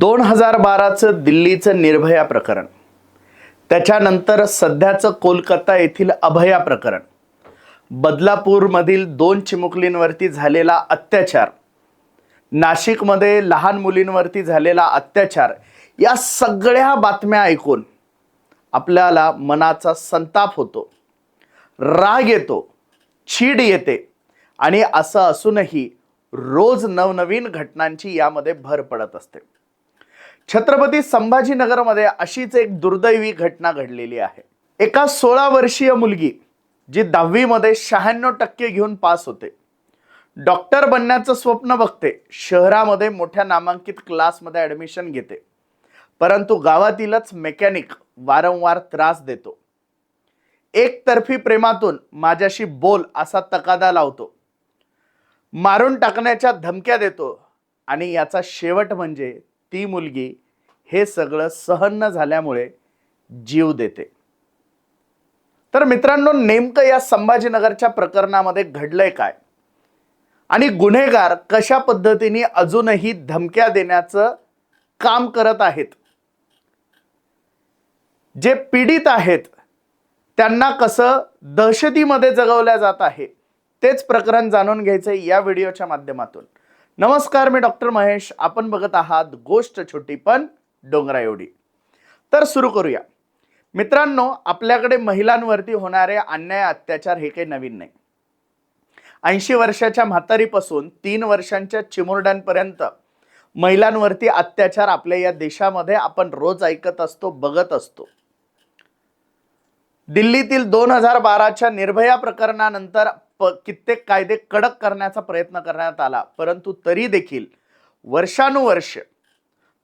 दोन हजार बाराचं दिल्लीचं निर्भया प्रकरण. त्याच्यानंतर सध्याचं कोलकाता येथील अभया प्रकरण. बदलापूरमधील दोन चिमुकलींवरती झालेला अत्याचार. नाशिकमध्ये लहान मुलींवरती झालेला अत्याचार. या सगळ्या बातम्या ऐकून आपल्याला मनाचा संताप होतो. राग येतो चीड येते आणि असं असूनही रोज नवनवीन घटनांची यामध्ये भर पडत असते. छत्रपती संभाजीनगरमध्ये अशीच एक दुर्दैवी घटना घडलेली आहे. एका सोळा वर्षीय मुलगी जी दहावीमध्ये शहाण्णव टक्के घेऊन पास होते. डॉक्टर बनण्याचं स्वप्न बघते शहरामध्ये मोठ्या नामांकित क्लासमध्ये ॲडमिशन घेते. परंतु गावातीलच मेकॅनिक वारंवार त्रास देतो. एकतर्फी प्रेमातून माझ्याशी बोल असा तकादा लावतो. मारून टाकण्याच्या धमक्या देतो आणि याचा शेवट म्हणजे ती मुलगी हे सगळं सहन न झाल्यामुळे जीव देते. तर मित्रांनो नेमकं या संभाजीनगरच्या प्रकरणामध्ये घडलंय काय? आणि गुन्हेगार कशा पद्धतीने अजूनही धमक्या देण्याचं काम करत आहेत? जे पीडित आहेत त्यांना कसं दहशतीमध्ये जगवल्या जात आहे तेच प्रकरण जाणून घ्यायचं या व्हिडिओच्या माध्यमातून. नमस्कार मी डॉक्टर महेश. आपण बघत आहात गोष्ट छोटी पण डोंगरा एवढी. तर सुरू करूया. मित्रांनो आपल्याकडे महिलांवरती होणारे अन्याय अत्याचार हे काही नवीन नाही. ऐंशी वर्षाच्या म्हातारीपासून तीन वर्षांच्या चिमुरड्यांपर्यंत महिलांवरती अत्याचार आपल्या या देशामध्ये आपण रोज ऐकत असतो बघत असतो. दिल्लीतील दोन हजार बाराच्या निर्भया प्रकरणानंतर प कित्येक कायदे कडक करण्याचा प्रयत्न करण्यात आला. परंतु तरी देखील वर्षानुवर्ष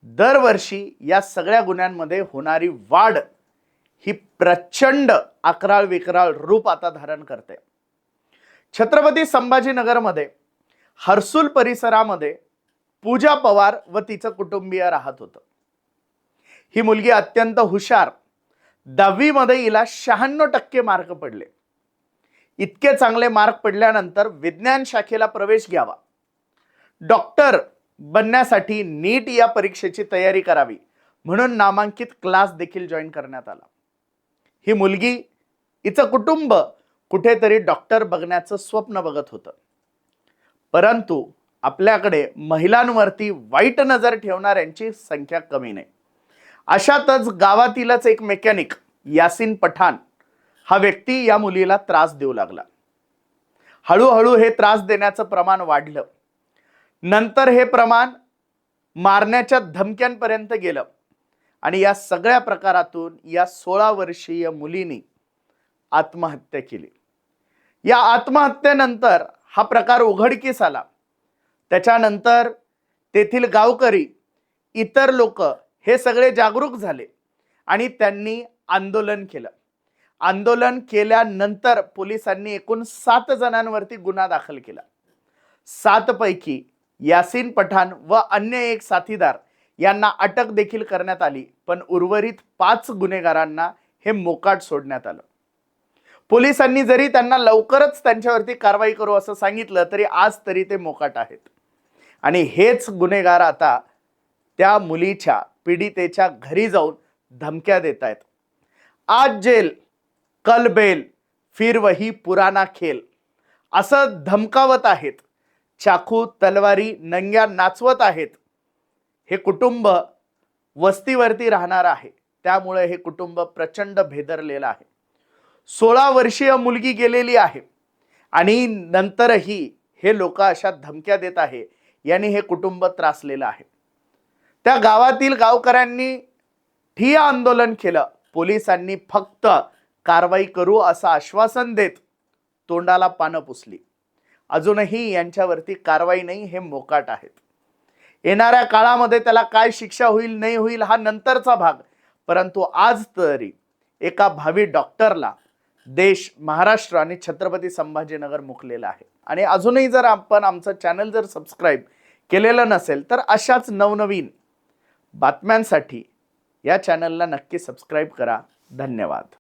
दरवर्षी या सगळ्या गुन्ह्यांमध्ये होणारी वाढ ही प्रचंड अकराळ विकराळ रूप आता धारण करते. छत्रपती संभाजीनगरमध्ये हर्सुल परिसरामध्ये पूजा पवार व तिचं कुटुंबीय राहत होतं. ही मुलगी अत्यंत हुशार दहावीमध्ये हिला शहाण्णव टक्के मार्क पडले. इतके चांगले मार्क पडल्यानंतर विज्ञान शाखेला प्रवेश घ्यावा. डॉक्टर बनण्यासाठी नीट या परीक्षेची तयारी करावी. म्हणून नामांकित क्लास देखील जॉईन करण्यात आला. ही मुलगी हिचं कुटुंब कुठेतरी डॉक्टर बघण्याचं स्वप्न बघत होतं. परंतु आपल्याकडे महिलांवरती वाईट नजर ठेवणाऱ्यांची संख्या कमी नाही. अशातच गावातीलच एक मेकॅनिक यासिन पठाण हा व्यक्ती या मुलीला त्रास देऊ लागला. हळूहळू हे त्रास देण्याचं प्रमाण वाढलं. नंतर हे प्रमाण मारण्याच्या धमक्यांपर्यंत गेलं. आणि या सगळ्या प्रकारातून या सोळा वर्षीय मुलीने आत्महत्या केली. या आत्महत्येनंतर हा प्रकार उघडकीस आला. त्याच्यानंतर तेथील गावकरी इतर लोक हे सगळे जागरूक झाले आणि त्यांनी आंदोलन केलं. आंदोलन केल्यानंतर पोलिसांनी एकूण सात जणांवरती गुन्हा दाखल केला. सातपैकी यासीन यासिन पठाण व अन्य एक साथीदार यांना अटक देखील करण्यात आली पण उर्वरित पाच गुन्हेगारांना हे मोकाट सोडण्यात आलं. पोलिसांनी जरी त्यांना लवकरच त्यांच्यावरती कारवाई करू असं सांगितलं तरी आज तरी ते मोकाट आहेत. आणि हेच गुन्हेगार आता त्या मुलीच्या पीडितेच्या घरी जाऊन धमक्या देत आहेत आज जेल कल बेल फिर वही पुराना खेल. असं धमकावत आहेत. चाकू तलवारी नंग्या नाचवत आहेत. हे कुटुंब वस्तीवरती राहणार आहे. त्यामुळे हे कुटुंब प्रचंड भेदरलेलं आहे. सोळा वर्षीय मुलगी गेलेली आहे. आणि नंतरही हे लोक अशा धमक्या देत आहे. यांनी हे कुटुंब त्रासलेलं आहे. त्या गावातील गावकऱ्यांनी ठिय आंदोलन केलं. पोलिसांनी फक्त कारवाई करू असं आश्वासन देत तोंडाला पानं पुसली. अजूनही यांच्यावरती कारवाई नाही हे मोकाट आहेत. येणाऱ्या काळामध्ये त्याला काय शिक्षा होईल नाही होईल हा नंतरचा भाग. परंतु आज तरी एका भावी डॉक्टरला देश महाराष्ट्र आणि छत्रपती संभाजीनगर मुकलेला आहे. आणि अजूनही जर आपण आमचं चॅनल जर सबस्क्राईब केलेलं नसेल तर अशाच नवनवीन बातम्यांसाठी या चॅनलला नक्की सबस्क्राईब करा. धन्यवाद.